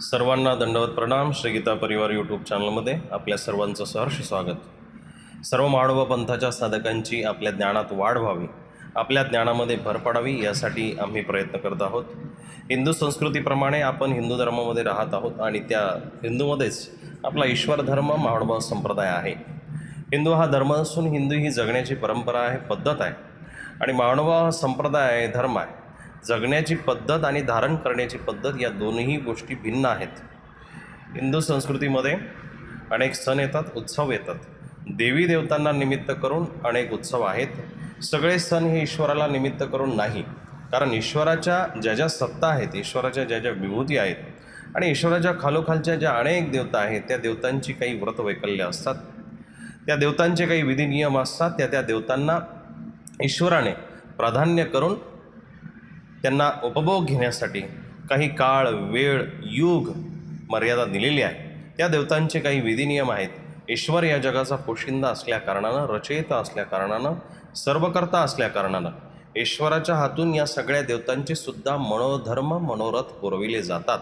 सर्वांना दंडवत प्रणाम. श्री गीता परिवार यूट्यूब चॅनलमध्ये आपल्या सर्वांचं सहर्ष स्वागत. सर्व माडव पंथाच्या साधकांची आपल्या ज्ञानात वाढ व्हावी आपल्या ज्ञानामध्ये भर पडावी यासाठी आम्ही प्रयत्न करत आहोत. हिंदू संस्कृतीप्रमाणे आपण हिंदू धर्मामध्ये राहत आहोत आणि त्या हिंदूमध्येच आपला ईश्वर धर्म मावळभाव संप्रदाय आहे. हिंदू हा धर्म असून हिंदू ही जगण्याची परंपरा आहे पद्धत आहे. आणि मानवा हा संप्रदाय आहे धर्म आहे. जगण्याची पद्धत आणि धारण करण्याची पद्धत या दोन्ही गोष्टी भिन्न आहेत. हिंदू संस्कृतीमध्ये अनेक सण येतात उत्सव येतात. देवी देवतांना निमित्त करून अनेक उत्सव आहेत. सगळे सण हे ईश्वराला निमित्त करून नाही. कारण ईश्वराच्या ज्या ज्या सत्ता आहेत ईश्वराच्या ज्या ज्या विभूती आहेत आणि ईश्वराच्या खालोखालच्या ज्या अनेक देवता आहेत त्या देवतांची काही व्रत वैकल्य असतात. त्या देवतांचे काही विधी नियम असतात त्या त्या देवतांना ईश्वराने प्राधान्य करून त्यांना उपभोग घेण्यासाठी काही काळ वेळ युग मर्यादा दिलेली आहे. त्या देवतांचे काही विधी नियम आहेत. ईश्वर या जगाचा पोशिंदा असल्याकारणानं रचयिता असल्याकारणानं सर्वकर्ता असल्याकारणानं ईश्वराच्या हातून या सगळ्या देवतांचे सुद्धा मनोधर्म मनोरथ पुरविले जातात.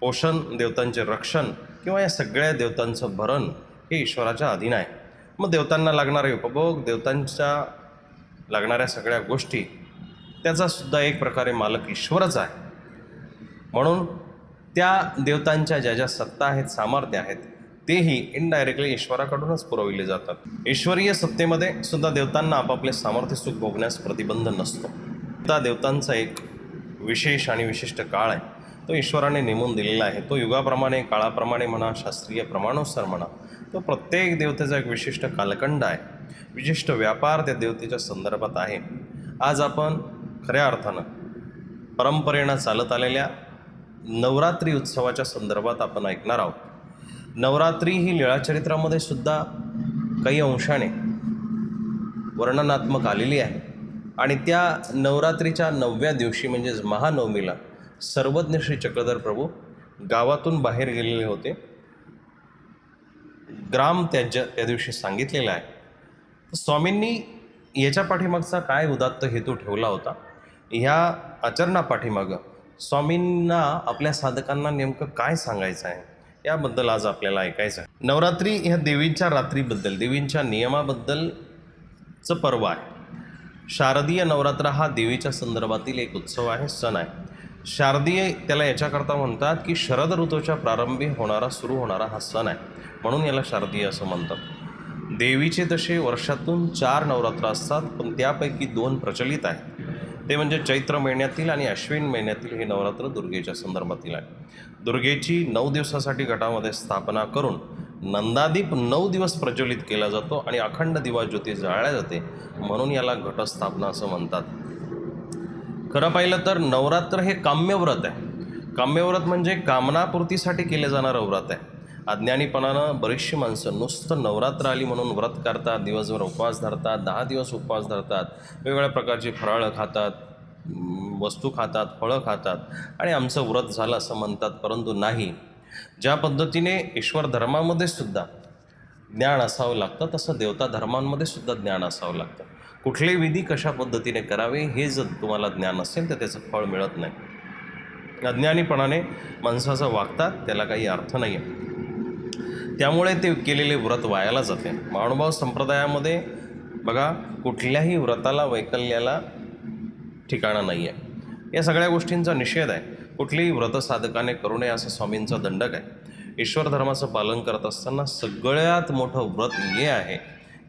पोषण देवतांचे रक्षण किंवा या सगळ्या देवतांचं भरण हे ईश्वराच्या अधीन आहे. मग देवतांना लागणारे उपभोग देवतांच्या लागणाऱ्या सगळ्या गोष्टी त्याचा सुद्धा एक प्रकारे मालक ईश्वरच आहे. म्हणून त्या देवतांच्या ज्या ज्या सत्ता आहेत सामर्थ्य आहेत तेही इनडायरेक्टली ईश्वराकडूनच पुरविले जातात. ईश्वरीय सत्तेमध्ये सुद्धा देवतांना आपापले सामर्थ्य सुख भोगण्यास प्रतिबंध नसतो. त्या देवतांचा एक विशेष आणि विशिष्ट काळ आहे. तो ईश्वराने नेमून दिलेला आहे. तो युगाप्रमाणे काळाप्रमाणे म्हणा शास्त्रीय प्रमाणानुसार म्हणा तो प्रत्येक देवतेचा एक विशिष्ट कालखंड आहे. विशिष्ट व्यापार त्या देवतेच्या संदर्भात आहे. आज आपण खऱ्या अर्थानं परंपरेनं चालत आलेल्या नवरात्री उत्सवाच्या संदर्भात आपण ऐकणार आहोत. नवरात्री ही लीळाचरित्रामध्ये सुद्धा काही अंशाने वर्णनात्मक आलेली आहे. आणि त्या नवरात्रीच्या नवव्या दिवशी म्हणजेच महानवमीला सर्वज्ञ श्री चक्रधर प्रभू गावातून बाहेर गेलेले होते. ग्राम त्यांच्या त्या दिवशी सांगितलेलं आहे. स्वामींनी याच्या पाठीमागचा काय उदात्त हेतू ठेवला होता? ह्या आचरणापाठीमागं स्वामींना आपल्या साधकांना नेमकं काय सांगायचं आहे? याबद्दल आज आपल्याला ऐकायचं आहे. नवरात्री ह्या देवींच्या रात्रीबद्दल देवींच्या नियमाबद्दलचं पर्व आहे. शारदीय नवरात्र हा देवीच्या संदर्भातील एक उत्सव आहे सण आहे. शारदीय त्याला याच्याकरता म्हणतात की शरद ऋतूच्या प्रारंभी होणारा सुरू होणारा हा सण आहे. म्हणून याला शारदीय असं म्हणतात. देवीचे तसे वर्षातून चार नवरात्र असतात पण त्यापैकी दोन प्रचलित आहेत. ते म्हणजे चैत्र महिन्यातील आणि अश्विन महिन्यातील हे नवरात्र दुर्गेच्या संदर्भातील आहे. दुर्गेची नऊ दिवसासाठी गटामध्ये स्थापना करून नंदादीप नऊ दिवस प्रज्वलित केला जातो आणि अखंड दिवा ज्योती जाळल्या जाते म्हणून याला घटस्थापना असं म्हणतात. खरं पाहिलं तर नवरात्र हे काम्यव्रत आहे. काम्यव्रत म्हणजे कामनापूर्तीसाठी केलं जाणारं व्रत आहे. अज्ञानीपणानं बरीचशी माणसं नुसतं नवरात्र आली म्हणून व्रत करतात दिवसभर उपवास धरतात दहा दिवस उपवास धरतात वेगवेगळ्या प्रकारची फराळं खातात वस्तू खातात फळं खातात आणि आमचं व्रत झालं असं म्हणतात परंतु नाही. ज्या पद्धतीने ईश्वर धर्मामध्ये सुद्धा ज्ञान असावं लागतं तसं देवता धर्मांमध्ये सुद्धा ज्ञान असावं लागतं. कुठले विधी कशा पद्धतीने करावे हे जर तुम्हाला ज्ञान असेल तर त्याचं फळ मिळत नाही. अज्ञानीपणाने माणसाचं वागतात त्याला काही अर्थ नाही आहे त्यामुळे ते केलेले व्रत वायाला जाते. महानुभाव संप्रदायामध्ये बघा कुठल्याही व्रताला वैकल्याला ठिकाणं नाही आहे या सगळ्या गोष्टींचा निषेध आहे. कुठलीही व्रत साधकाने करू नये असं स्वामींचा दंडक आहे. ईश्वर धर्माचं पालन करत असताना सगळ्यात मोठं व्रत हे आहे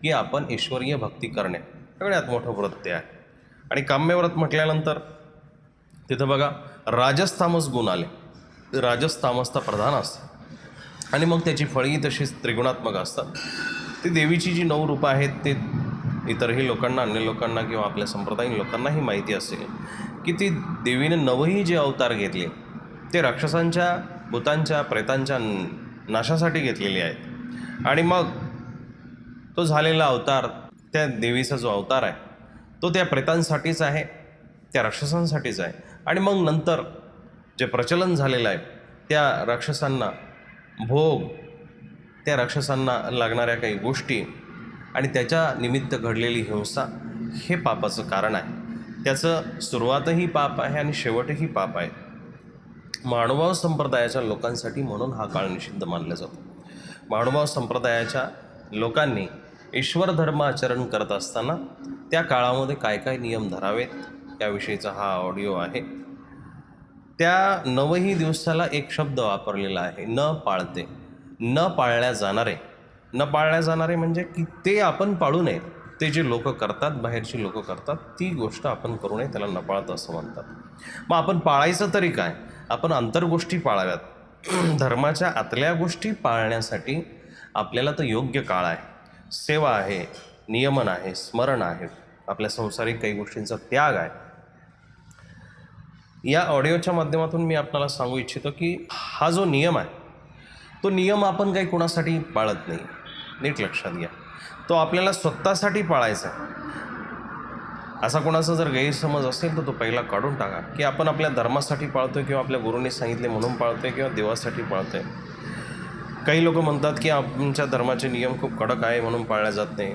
की आपण ईश्वरीय भक्ती करणे. सगळ्यात मोठं व्रत ते आहे. आणि काम्यव्रत म्हटल्यानंतर तिथं बघा राजस्थामस गुण आले. राजस्थामसचा प्रधान असतं आणि मग त्याची फळी तशीच त्रिगुणात्मक असतात. ती देवीची जी नऊ रूपं आहेत ते इतरही लोकांना अन्य लोकांना किंवा आपल्या संप्रदायीन लोकांनाही माहिती असेल की ती देवीने नवही जे अवतार घेतले ते राक्षसांच्या भूतांच्या प्रेतांच्या नाशासाठी घेतलेले आहेत. आणि मग तो झालेला अवतार त्या देवीचा जो अवतार आहे तो त्या प्रेतांसाठीच आहे त्या राक्षसांसाठीच आहे. आणि मग नंतर जे प्रचलन झालेलं आहे त्या राक्षसांना भोग त्या राक्षसांना लागणाऱ्या काही गोष्टी आणि त्याच्या निमित्त घडलेली हिंसा हे पापाचं कारण आहे. त्याचं सुरुवातही पाप आहे आणि शेवटही पाप आहे. महानुभाव संप्रदायाच्या लोकांसाठी म्हणून हा काळ निषिद्ध मानला जातो. महानुभाव संप्रदायाच्या लोकांनी ईश्वर धर्म आचरण करत असताना त्या काळामध्ये काय काय नियम धरावेत? याविषयीचा हा ऑडिओ आहे. त्या नवही दिवसाला एक शब्द वापरलेला आहे न पाळते. न पाळल्या जाणारे. न पाळल्या जाणारे म्हणजे की ते आपण पाळू नये. ते जे लोक करतात बाहेरची लोक करतात ती गोष्ट आपण करू नये त्याला न पाळतं असं म्हणतात. मग आपण पाळायचं तरी काय? आपण अंतर्गोष्टी पाळाव्यात. धर्माच्या आतल्या गोष्टी पाळण्यासाठी आपल्याला तर योग्य काळ आहे. सेवा आहे नियमन आहे स्मरण आहे. आपल्या संसारिक काही गोष्टींचा त्याग आहे. या ऑडिओच्या माध्यमातून मी आपल्याला सांगू इच्छितो की हा जो नियम आहे तो नियम आपण काही कोणासाठी पाळत नाही नीट लक्षात घ्या. तो आपल्याला स्वतःसाठी पाळायचा आहे. असा कोणाचा जर गैरसमज असेल तर तो पहिला काढून टाका की आपण आपल्या धर्मासाठी पाळतोय किंवा आपल्या गुरुंनी सांगितले म्हणून पाळतोय किंवा देवासाठी पाळतोय. काही लोक म्हणतात की आमच्या धर्माचे नियम खूप कडक आहे म्हणून पाळल्या जात नाही.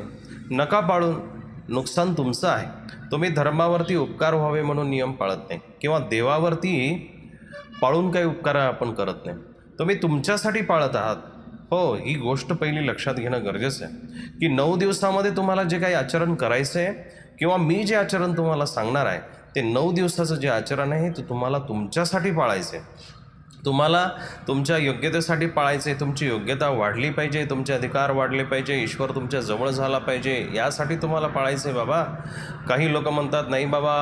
नका पाळून नुकसान तुमचं आहे. तुम्ही धर्मावरती उपकार व्हावे म्हणून नियम पाळत नाही. किंवा देवावरती पाळून काही उपकार आपण करत नाही. तुम्ही तुमच्यासाठी पाळत आहात. हो ही गोष्ट पहिली लक्षात घेणं गरजेचं आहे. की नऊ दिवसामध्ये तुम्हाला जे काही आचरण करायचं आहे किंवा मी जे आचरण तुम्हाला सांगणार आहे ते नऊ दिवसाचं जे आचरण आहे ते तुम्हाला तुमच्यासाठी पाळायचं आहे तुम्हाला तुमच्या योग्यतेसाठी पाळायचे तुमची योग्यता वाढली पाहिजे तुमचे अधिकार वाढले पाहिजे ईश्वर तुमच्या जवळ झाला पाहिजे यासाठी तुम्हाला पाळायचे बाबा. काही लोक म्हणतात नाही बाबा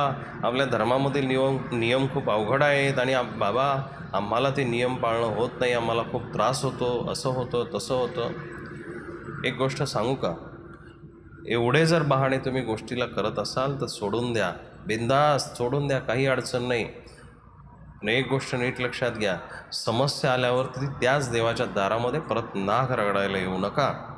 आपल्या धर्मामधील नियम नियम खूप अवघड आहेत आणि बाबा आम्हाला ते नियम पाळणं होत नाही आम्हाला खूप त्रास होतो असं होतं तसं होतं. एक गोष्ट सांगू का? एवढे जर बहाणे तुम्ही गोष्टीला करत असाल तर सोडून द्या. बिंदास सोडून द्या काही अडचण नाही. पण एक गोष्ट नीट लक्षात घ्या. समस्या आल्यावर ती त्याच देवाच्या दारामध्ये परत नाक रगडायला येऊ नका.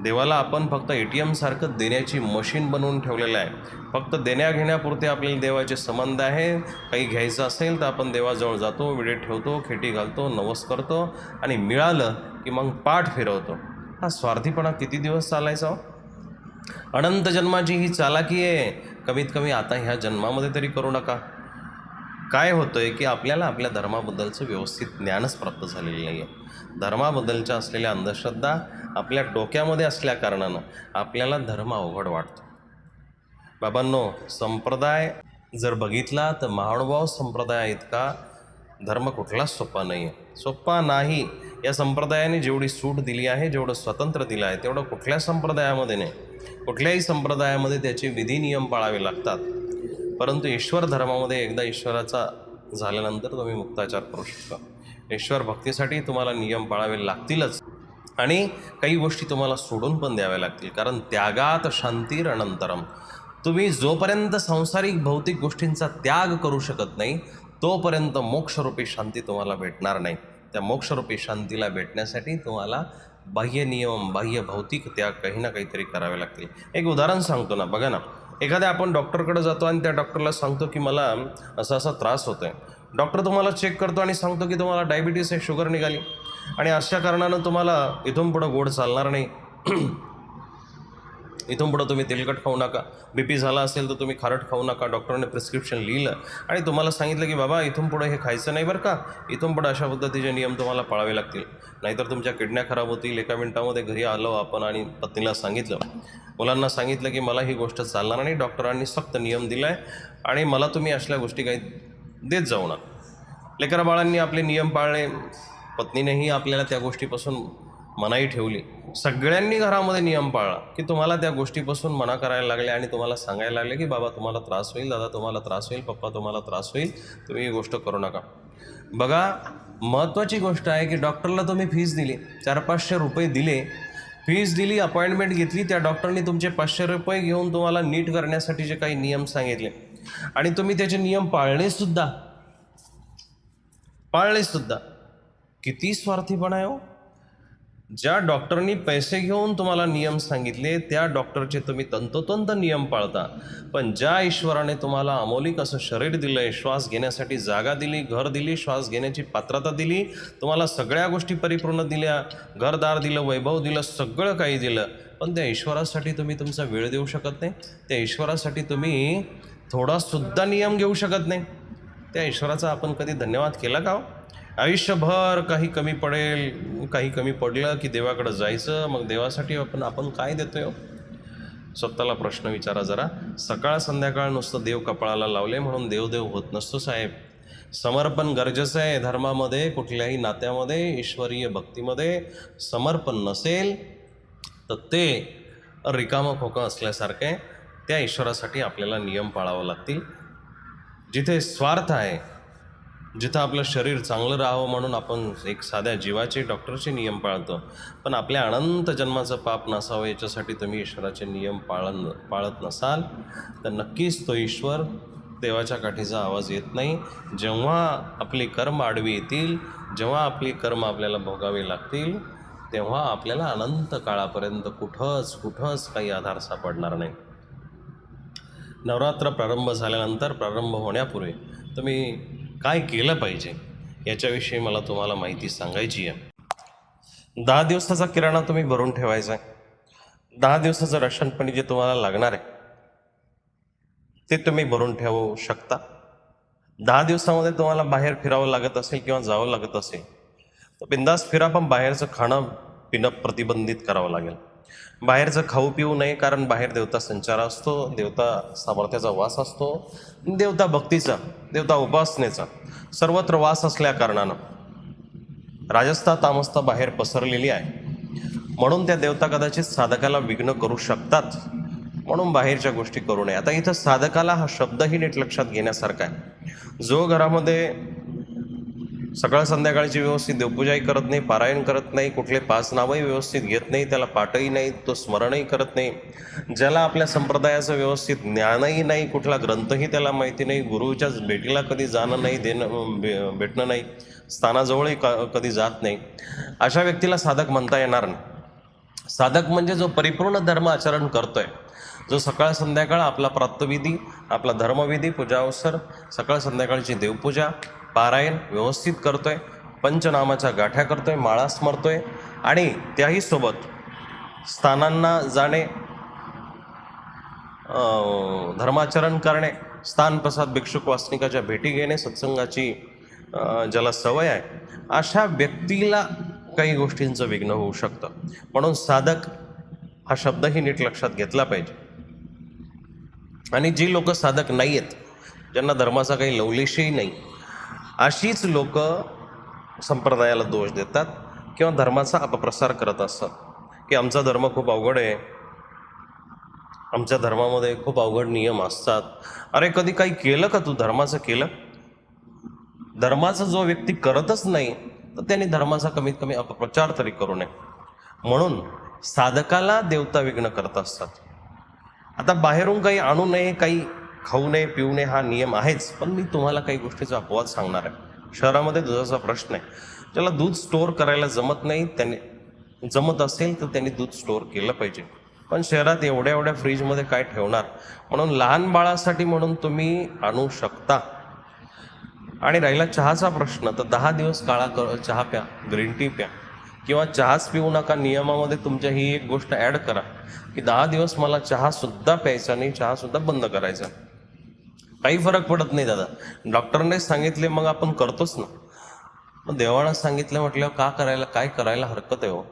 देवाला आपण फक्त ए टी एमसारखं देण्याची मशीन बनवून ठेवलेलं आहे. फक्त देण्याघेण्यापुरते आपल्याला देवाचे संबंध आहे. काही घ्यायचं असेल तर आपण देवाजवळ जातो विडे ठेवतो खेटी घालतो नवस करतो आणि मिळालं की मग पाठ फिरवतो. हा स्वार्थीपणा किती दिवस चालायचा हो? अनंत जन्माची ही चालाकी आहे. कमीत कमी आता ह्या जन्मामध्ये तरी करू नका. काय होतं आहे की आपल्याला आपल्या धर्माबद्दलचं व्यवस्थित ज्ञानच प्राप्त झालेलं नाही आहे धर्माबद्दलच्या असलेल्या अंधश्रद्धा आपल्या डोक्यामध्ये असल्या कारणानं आपल्याला धर्म अवघड वाटतो. बाबांनो संप्रदाय जर बघितला तर महानुभाव संप्रदाय इतका धर्म कुठलाच सोपा नाही आहे सोपा नाही. या संप्रदायाने जेवढी सूट दिली आहे जेवढं स्वतंत्र दिलं आहे तेवढं कुठल्या संप्रदायामध्ये नाही. कुठल्याही संप्रदायामध्ये त्याचे विधी नियम पाळावे लागतात. परंतु ईश्वर धर्मामध्ये एकदा ईश्वराचा झाल्यानंतर तुम्ही मुक्ताचार करू शकता. ईश्वर भक्तीसाठी तुम्हाला नियम पाळावे लागतीलच. आणि काही गोष्टी तुम्हाला सोडून पण द्याव्या लागतील. कारण त्यागात शांतीर अनंतरम. तुम्ही जोपर्यंत सांसारिक भौतिक गोष्टींचा त्याग करू शकत नाही तोपर्यंत मोक्षरूपी शांती तुम्हाला भेटणार नाही. त्या मोक्षरूपी शांतीला भेटण्यासाठी तुम्हाला बाह्य नियम बाह्य भौतिक त्याग काही ना काहीतरी करावे लागतील. एक उदाहरण सांगतो ना बघा ना. एखाद्या आपण डॉक्टरकडे जातो आणि त्या डॉक्टरला सांगतो की मला असा असा त्रास होतो आहे डॉक्टर तुम्हाला चेक करतो आणि सांगतो की तुम्हाला डायबिटीस आहे शुगर निघाली. आणि अशा कारणानं तुम्हाला इथून पुढं गोड चालणार नाही. इथून पुढं तुम्ही तेलकट खाऊ नका. बी पी झाला असेल तर तुम्ही खारट खाऊ नका. डॉक्टरने प्रिस्क्रिप्शन लिहिलं. आणि तुम्हाला सांगितलं की बाबा इथून पुढं हे खायचं नाही बरं का? इथून पुढं अशा पद्धतीचे नियम तुम्हाला पाळावे लागतील. नाहीतर तुमच्या किडण्या खराब होतील. एका मिनिटामध्ये घरी आलो आपण आणि पत्नीला सांगितलं. मुलांना सांगितलं की मला ही गोष्ट चालणार नाही. डॉक्टरांनी सक्त नियम दिला आहे आणि मला तुम्ही असल्या गोष्टी काही देत जाऊ नका. लेकराबाळांनी आपले नियम पाळले. पत्नीनेही आपल्याला त्या गोष्टीपासून मनाई ठेवली. सगळ्यांनी घरामध्ये नियम पाळला की तुम्हाला त्या गोष्टीपासून मना करायला लागले आणि तुम्हाला सांगायला लागले की बाबा तुम्हाला त्रास होईल दादा तुम्हाला त्रास होईल पप्पा तुम्हाला त्रास होईल तुम्ही ही गोष्ट करू नका. बघा महत्त्वाची गोष्ट आहे की डॉक्टरला तुम्ही फीज दिली चार पाचशे रुपये दिले. फीज दिली अपॉइंटमेंट घेतली त्या डॉक्टरनी तुमचे पाचशे रुपये घेऊन तुम्हाला नीट करण्यासाठी जे काही नियम सांगितले. आणि तुम्ही त्याचे नियम पाळलेसुद्धा पाळलेसुद्धा किती स्वार्थीपणा आहे हो. ज्या डॉक्टरनी पैसे घेऊन तुम्हाला नियम सांगितले त्या डॉक्टरचे तुम्ही तंतोतंत नियम पाळता. पण ज्या ईश्वराने तुम्हाला अमौलिक असं शरीर दिलं आहे श्वास घेण्यासाठी जागा दिली घर दिली श्वास घेण्याची पात्रता दिली तुम्हाला सगळ्या गोष्टी परिपूर्ण दिल्या घरदार दिलं वैभव दिलं सगळं काही दिलं पण त्या ईश्वरासाठी तुम्ही तुमचा वेळ देऊ शकत नाही. त्या ईश्वरासाठी तुम्ही थोडासुद्धा नियम घेऊ शकत नाही. त्या ईश्वराचा आपण कधी धन्यवाद केला का हो? आयुष्यभर काही कमी पडेल काही कमी पडलं की देवाकडं जायचं मग देवासाठी आपण आपण काय देतोय हो? स्वतःला प्रश्न विचारा जरा. सकाळ संध्याकाळ नुसतं देव कपाळाला लावले म्हणून देवदेव होत नसतो साहेब. समर्पण गरजेचं आहे धर्मामध्ये कुठल्याही नात्यामध्ये ईश्वरीय भक्तीमध्ये समर्पण नसेल तर ते रिकामं खोकं असल्यासारखं आहे. त्या ईश्वरासाठी आपल्याला नियम पाळावं लागतील. जिथे स्वार्थ आहे जिथं आपलं शरीर चांगलं राहावं म्हणून आपण एक साध्या जीवाचे डॉक्टरचे नियम पाळतो. पण आपल्या अनंत जन्माचं पाप नसावं याच्यासाठी तुम्ही ईश्वराचे नियम पाळन पाळत नसाल तर नक्कीच तो ईश्वर देवाच्या काठीचा आवाज येत नाही. जेव्हा आपली कर्म आडवी येतील जेव्हा आपली कर्म आपल्याला भोगावी लागतील तेव्हा आपल्याला अनंत काळापर्यंत कुठंच कुठंच काही आधार सापडणार नाही. नवरात्र प्रारंभ झाल्यानंतर प्रारंभ होण्यापूर्वी तुम्ही काय केलं पाहिजे याच्याविषयी मला तुम्हाला माहिती सांगायची आहे. दहा दिवसाचा किराणा तुम्ही भरून ठेवायचा आहे. दहा दिवसाचं राशन पाणी जे तुम्हाला लागणार आहे ते तुम्ही भरून ठेवू शकता. दहा दिवसामध्ये तुम्हाला बाहेर फिरावं लागत असेल किंवा जावं लागत असेल तर बिंदास फिरा पण बाहेरचं खाणं पिणं प्रतिबंधित करावं लागेल. बाहेरचं खाऊ पिऊ नये कारण बाहेर देवता संचार असतो देवता सामर्थ्याचा वास असतो देवता भक्तीचा देवता उपासनेचा. सर्वत्र वास असल्या कारणानं राजस्था तामस्था बाहेर पसरलेली आहे. म्हणून त्या देवता कदाचित साधकाला विघ्न करू शकतात. म्हणून बाहेरच्या गोष्टी करू नये. आता इथं साधकाला हा शब्दही नीट लक्षात घेण्यासारखा आहे. जो घरामध्ये सकाळ संध्याकाळची व्यवस्थित देवपूजाही करत नाही पारायण करत नाही कुठले पाच नावही व्यवस्थित घेत नाही त्याला पाठही नाही तो स्मरणही करत नाही. ज्याला आपल्या संप्रदायाचं व्यवस्थित ज्ञानही नाही कुठला ग्रंथही त्याला माहिती नाही गुरुच्याच भेटीला कधी जाणं नाही देणं भे- भेटणं नाही स्थानाजवळही क कधी जात नाही. अशा व्यक्तीला साधक म्हणता येणार नाही. साधक म्हणजे जो परिपूर्ण धर्म आचरण करतोय जो सकाळ संध्याकाळ आपला प्राप्तविधी आपला धर्मविधी पूजाअवसर सकाळ संध्याकाळची देवपूजा पारायण व्यवस्थित करतोय पंचनामाच्या गाठ्या करतोय माळा स्मरतोय आणि त्याही सोबत स्थानांना जाणे धर्माचरण करणे स्थानप्रसाद भिक्षुक वासनिकाच्या भेटी घेणे सत्संगाची ज्याला सवय आहे अशा व्यक्तीला काही गोष्टींचं विघ्न होऊ शकतं. म्हणून साधक हा शब्दही नीट लक्षात घेतला पाहिजे. आणि जी लोक साधक नाही आहेत ज्यांना धर्माचा काही लवलेशही नाही अशीच लोक संप्रदायाला दोष देतात किंवा धर्माचा अपप्रसार करत असतात. की आमचा धर्म खूप अवघड आहे. आमच्या धर्मामध्ये खूप अवघड नियम असतात. अरे कधी काही केलं का तू? धर्माचं केलं? धर्माचा जो व्यक्ती करतच नाही तर त्यांनी धर्माचा कमीत कमी अपप्रचार तरी करू नये. म्हणून साधकाला देवता विघ्न करत असतात. आता बाहेरून काही आणू नये काही खाऊ नये पिऊ नये हा नियम आहेच पण मी तुम्हाला काही गोष्टीचा अपवाद सांगणार आहे. शहरामध्ये दुधाचा प्रश्न आहे. ज्याला दूध स्टोअर करायला जमत नाही त्याने जमत असेल तर त्यांनी दूध स्टोअर केलं पाहिजे. पण शहरात एवढ्या एवढ्या फ्रीजमध्ये काय ठेवणार? म्हणून लहान बाळासाठी म्हणून तुम्ही आणू शकता. आणि राहिला चहाचा प्रश्न तर दहा दिवस काळा कर चहा प्या ग्रीन टी प्या. किंवा चहाच पिऊ नका नियमामध्ये तुमच्या ही एक गोष्ट ॲड करा. की दहा दिवस मला चहासुद्धा प्यायचा नाही चहासुद्धा बंद करायचा. काही फरक पडत नाही दादा. डॉक्टरने सांगितले मग आपण करतोच ना. मग देवानं सांगितलं म्हटल्यावर का करायला काय करायला हरकत आहे हो?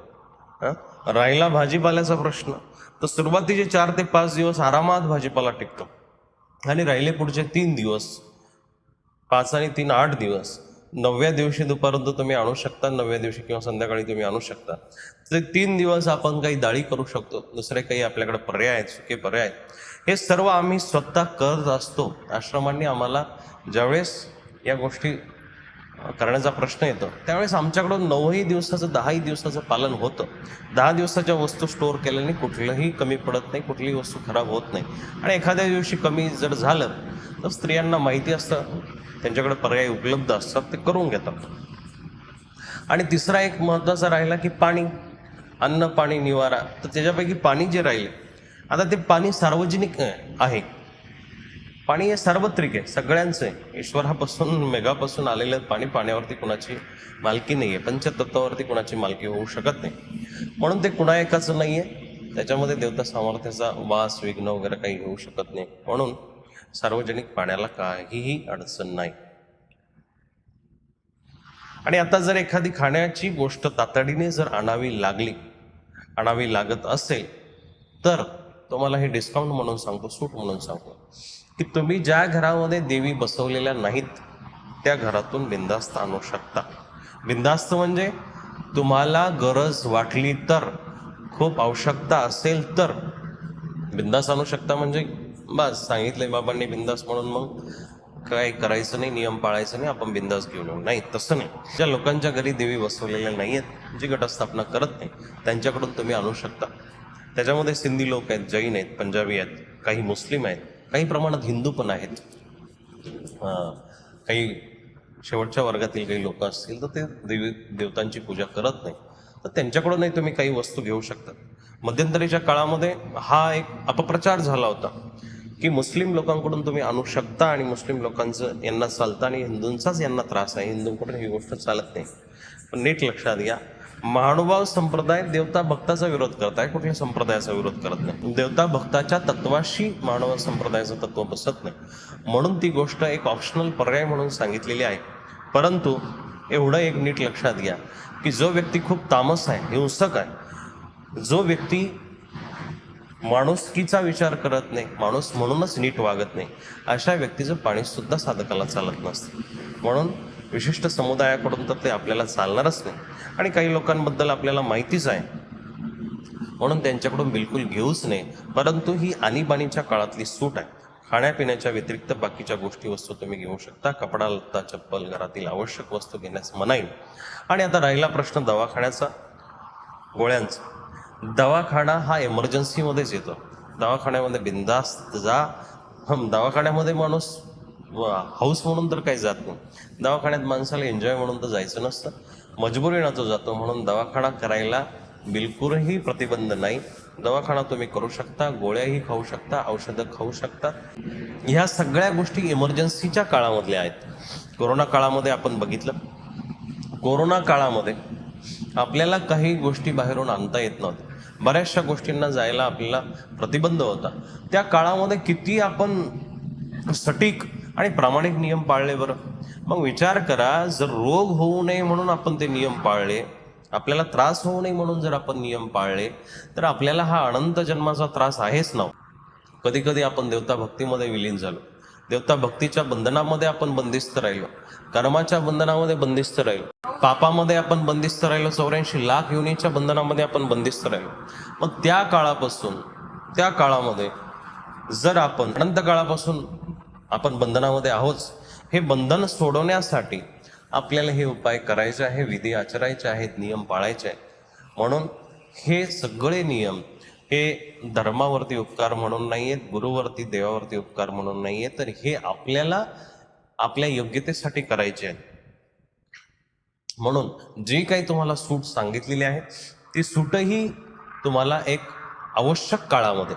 राहिला भाजीपाल्याचा प्रश्न. तर सुरुवातीचे चार ते पाच दिवस आरामात भाजीपाला टिकतो. आणि राहिले पुढचे तीन दिवस. पाच आणि तीन आठ दिवस. नवव्या दिवशी दुपारपर्यंत तुम्ही आणू शकता नवव्या दिवशी किंवा संध्याकाळी तुम्ही आणू शकता. ते तीन दिवस आपण काही डाळी करू शकतो दुसरे काही आपल्याकडे पर्याय आहेत सुके पर्याय आहेत. हे सर्व आम्ही स्वतः करत असतो. आश्रमांनी आम्हाला ज्यावेळेस या गोष्टी करण्याचा प्रश्न येतो त्यावेळेस आमच्याकडून नऊही दिवसाचं दहाही दिवसाचं पालन होतं. दहा दिवसाच्या वस्तू स्टोअर केल्याने कुठलंही कमी पडत नाही कुठलीही वस्तू खराब होत नाही. आणि एखाद्या दिवशी कमी जर झालं तर स्त्रियांना माहिती असतं त्यांच्याकडे पर्याय उपलब्ध असतात ते करून घेतात. आणि तिसरा एक महत्त्वाचा राहिला की पाणी अन्न पाणी निवारा. तर त्याच्यापैकी पाणी जे राहिले आता ते पाणी सार्वजनिक आहे. पाणी हे सार्वत्रिक आहे सगळ्यांचं आहे. ईश्वरापासून मेघापासून आलेलं पाणी पाण्यावरती कुणाची मालकी नाही आहे पंचतत्वावरती कुणाची मालकी होऊ शकत नाही. म्हणून ते कुणा एकाचं नाही आहे त्याच्यामध्ये देवता सामर्थ्याचा वास विघ्न वगैरे काही होऊ शकत नाही. म्हणून सार्वजनिक पाण्याला काहीही अडचण नाही. आणि आता जर एखादी खाण्याची गोष्ट तातडीने जर आणावी लागली आणावी लागत असेल तर तुम्हाला हे डिस्काउंट म्हणून सांगतो सूट म्हणून सांगतो की तुम्ही ज्या घरामध्ये देवी बसवलेल्या नाहीत त्या घरातून बिंदास्त आणू शकता. बिंदास्त म्हणजे तुम्हाला गरज वाटली तर खूप आवश्यकता असेल तर बिंदास्त आणू शकता म्हणजे बस सांगितलंय बाबांनी बिंदास म्हणून मग. काय करायचं नाही नियम पाळायचं नाही आपण बिंदास घेऊन येऊ. नाही तसं नाही. ज्या लोकांच्या घरी देवी बसवलेल्या नाही आहेत जी घटस्थापना करत नाही त्यांच्याकडून तुम्ही आणू शकता. त्याच्यामध्ये सिंधी लोक आहेत जैन आहेत पंजाबी आहेत काही मुस्लिम आहेत काही प्रमाणात हिंदू पण आहेत. काही शेवटच्या वर्गातील काही लोक असतील तर ते देवी देवतांची पूजा करत नाही. तर त्यांच्याकडूनही तुम्ही काही वस्तू घेऊ शकता. मध्यंतरीच्या काळामध्ये हा एक अपप्रचार झाला होता. की मुस्लिम लोकांकडून तुम्ही आणू शकता आणि मुस्लिम लोकांचं यांना चालतं आणि हिंदूंचाच यांना त्रास आहे. हिंदूंकडून ही गोष्ट चालत नाही. पण नीट लक्षात घ्या. महानुभाव संप्रदाय देवता भक्ताचा विरोध करत आहे. कुठल्या संप्रदायाचा विरोध करत नाही. देवता भक्ताच्या तत्वाशी मानव संप्रदायाचं तत्व बसत नाही. म्हणून ती गोष्ट एक ऑप्शनल पर्याय म्हणून सांगितलेली आहे. परंतु एवढं एक नीट लक्षात घ्या की जो व्यक्ती खूप तामस आहे हिंसक आहे जो व्यक्ती माणुसकीचा विचार करत नाही माणूस म्हणूनच नीट वागत नाही. अशा व्यक्तीचं पाणी सुद्धा साधकाला चालत नसतं. म्हणून विशिष्ट समुदायाकडून तर ते आपल्याला चालणारच नाही. आणि काही लोकांबद्दल आपल्याला माहितीच आहे. म्हणून त्यांच्याकडून बिलकुल घेऊच नाही परंतु ही आणीबाणीच्या काळातली सूट आहे. खाण्यापिण्याच्या व्यतिरिक्त बाकीच्या गोष्टी वस्तू तुम्ही घेऊ शकता. कपडा लत्ता चप्पल घरातील आवश्यक वस्तू घेण्यास मनाई. आणि आता राहिला प्रश्न दवाखान्याचा गोळ्यांचा. दवाखाना हा एमर्जन्सीमध्येच येतो. दवाखान्यामध्ये बिंदास्त जा. हम दवाखान्यामध्ये माणूस हाऊस म्हणून तर काही जात नाही. दवाखान्यात माणसाला एन्जॉय म्हणून तर जायचं नसतं. मजबुरीनं तो जातो. म्हणून दवाखाना करायला बिलकुलही प्रतिबंध नाही. दवाखाना तुम्ही करू शकता गोळ्याही खाऊ शकता औषधं खाऊ शकता. ह्या सगळ्या गोष्टी इमर्जन्सीच्या काळामधल्या आहेत. कोरोना काळामध्ये आपण बघितलं. कोरोना काळामध्ये आपल्याला काही गोष्टी बाहेरून आणता येत नव्हत्या. बऱ्याचशा गोष्टींना जायला आपल्याला प्रतिबंध होता. त्या काळामध्ये किती आपण सटीक आणि प्रामाणिक नियम पाळले बरं? मग विचार करा जर रोग होऊ नये म्हणून आपण ते नियम पाळले आपल्याला त्रास होऊ नये म्हणून जर आपण नियम पाळले तर आपल्याला हा अनंत जन्माचा त्रास आहेच ना हो. कधी कधी आपण देवता भक्तीमध्ये विलीन झालो. देवता भक्तीच्या बंधनामध्ये आपण बंदिस्त राहिलो. कर्माच्या बंधनामध्ये बंदिस्त राहिलो. पापामध्ये आपण बंदिस्त राहिलो. चौऱ्याऐंशी लाख युनीच्या बंधनामध्ये आपण बंदिस्त राहिलो. मग त्या काळापासून त्या काळामध्ये जर आपण अनंत काळापासून आपण बंधनामध्ये आहोत हे बंधन सोडवण्यासाठी आपल्याला हे उपाय करायचे आहे विधी आचरायचे आहेत नियम पाळायचे आहेत. म्हणून हे सगळे नियम हे धर्मावरती उपकार म्हणून नाही आहेत गुरुवरती देवावरती उपकार म्हणून नाही आहे तर हे आपल्याला आपल्या योग्यतेसाठी करायचे आहे. म्हणून जी काही तुम्हाला सूट सांगितलेली आहे ती सूटही तुम्हाला एक आवश्यक काळामध्ये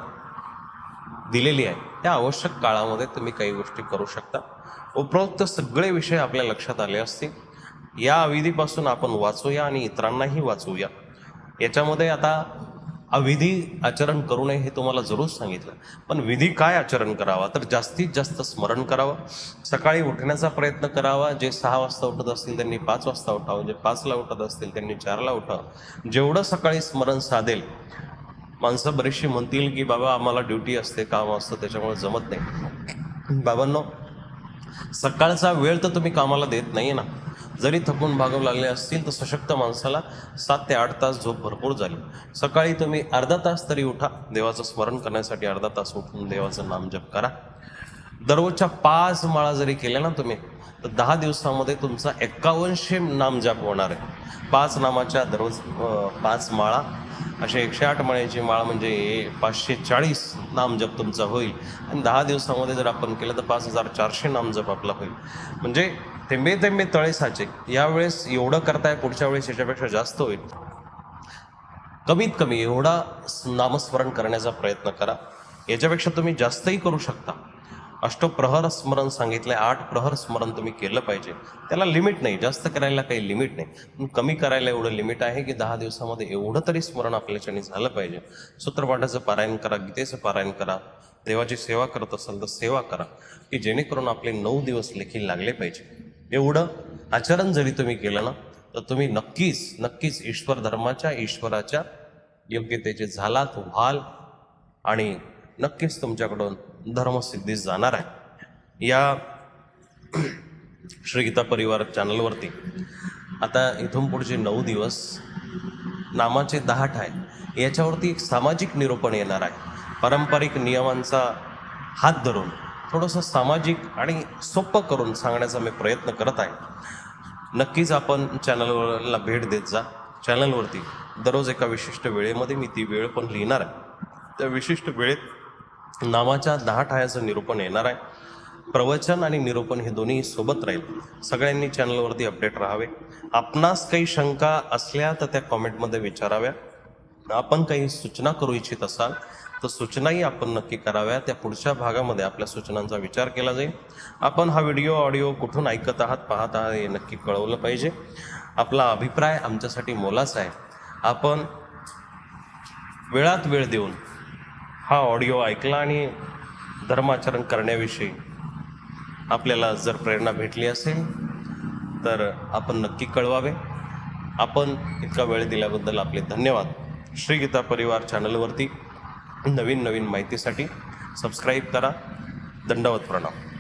दिलेली आहे. त्या आवश्यक काळामध्ये तुम्ही काही गोष्टी करू शकता. उपरोक्त सगळे विषय आपल्या लक्षात आले असतील. या अविधीपासून आपण वाचूया आणि इतरांनाही वाचवूया. याच्यामध्ये आता अविधी आचरण करू नये हे तुम्हाला जरूर सांगितलं. पण विधी काय आचरण करावा? तर जास्तीत जास्त स्मरण करावं. सकाळी उठण्याचा प्रयत्न करावा. जे सहा वाजता उठत असतील त्यांनी पाच वाजता उठावं. जे पाचला उठत असतील त्यांनी चारला उठावं. जेवढं सकाळी स्मरण साधेल माणसं बरीचशी म्हणतील की बाबा आम्हाला ड्युटी असते काम असतं त्याच्यामुळे जमत नाही. बाबांनो सकाळचा वेळ तर तुम्ही कामाला देत नाही ना. जरी थकून भागू लागले असतील तर सशक्त माणसाला सात ते आठ तास झोप भरपूर झाली. सकाळी तुम्ही अर्धा तास तरी उठा. देवाचं स्मरण करण्यासाठी अर्धा तास उठून देवाचं नाम जप करा. दररोजच्या पाच माळा जरी केल्या ना तुम्ही तर दहा दिवसामध्ये तुमचा एक्कावनशे नाम जप होणार आहे. पाच नामाच्या दररोज पाच माळा. असे एकशे आठ माळ्याची माळ म्हणजे पाचशे चाळीस नाम जप तुमचा होईल. आणि दहा दिवसामध्ये जर आपण केलं तर पाच हजार चारशे नाम जप आपला होईल. म्हणजे थेंबे थेंबे तळे साचे. यावेळेस एवढं करताय पुढच्या वेळेस याच्यापेक्षा जास्त होईल. कमीत कमी एवढा नामस्मरण करण्याचा प्रयत्न करा. याच्यापेक्षा तुम्ही जास्तही करू शकता. अष्टप्रहर स्मरण सांगितलंय आठ प्रहर स्मरण तुम्ही केलं पाहिजे. त्याला लिमिट नाही जास्त करायला काही लिमिट नाही. कमी करायला एवढं लिमिट आहे की दहा दिवसामध्ये एवढं तरी स्मरण आपल्याच्याने झालं पाहिजे. सूत्रपाठाचं पारायण करा गीतेचं पारायण करा देवाची सेवा करत असाल तर सेवा करा की जेणेकरून आपले नऊ दिवस लेखी लागले पाहिजे. एवढं आचरण जरी तुम्ही केलं ना तर तुम्ही नक्कीच नक्कीच ईश्वर धर्माच्या ईश्वराच्या योग्यतेचे झालात व्हाल आणि नक्कीच तुमच्याकडून धर्मसिद्धीस जाणार आहे. या श्री गीता परिवार चॅनलवरती आता इथून पुढचे नऊ दिवस नामाचे दहाट आहे याच्यावरती एक सामाजिक निरूपण येणार आहे. पारंपरिक नियमांचा हात धरून थोडंसं सामाजिक आणि सोपं करून सांगण्याचा मी प्रयत्न करत आहे. नक्कीच आपण चॅनलवरला भेट देत जा. चॅनलवरती दररोज एका विशिष्ट वेळेमध्ये मी ती वेळ पण लिहिणार आहे. त्या विशिष्ट वेळेत नावाच्या दहा ठायाचं निरूपण येणार आहे. प्रवचन आणि निरूपण हे दोन्ही सोबत राहील. सगळ्यांनी चॅनलवरती अपडेट राहावे. आपणास काही शंका असल्या तर त्या कॉमेंटमध्ये विचाराव्या. आपण काही सूचना करू इच्छित असाल तर सूचनाही आपण नक्की कराव्या. त्या पुढच्या भागामध्ये आपल्या सूचनांचा विचार केला जाईल. आपण हा व्हिडिओ ऑडिओ कुठून ऐकत आहात पाहत आहात हे नक्की कळवलं पाहिजे. आपला अभिप्राय आमच्यासाठी मोलाचा आहे. आपण वेळात वेळ देऊन हा ऑडिओ ऐकला आणि धर्माचरण करण्याविषयी आपल्याला जर प्रेरणा भेटली असेल तर आपण नक्की कळवावे. आपण इतका वेळ दिल्याबद्दल आपले धन्यवाद. श्री गीता परिवार चॅनलवरती नवीन नवीन माहितीसाठी सबस्क्राईब करा. दंडवत प्रणाम.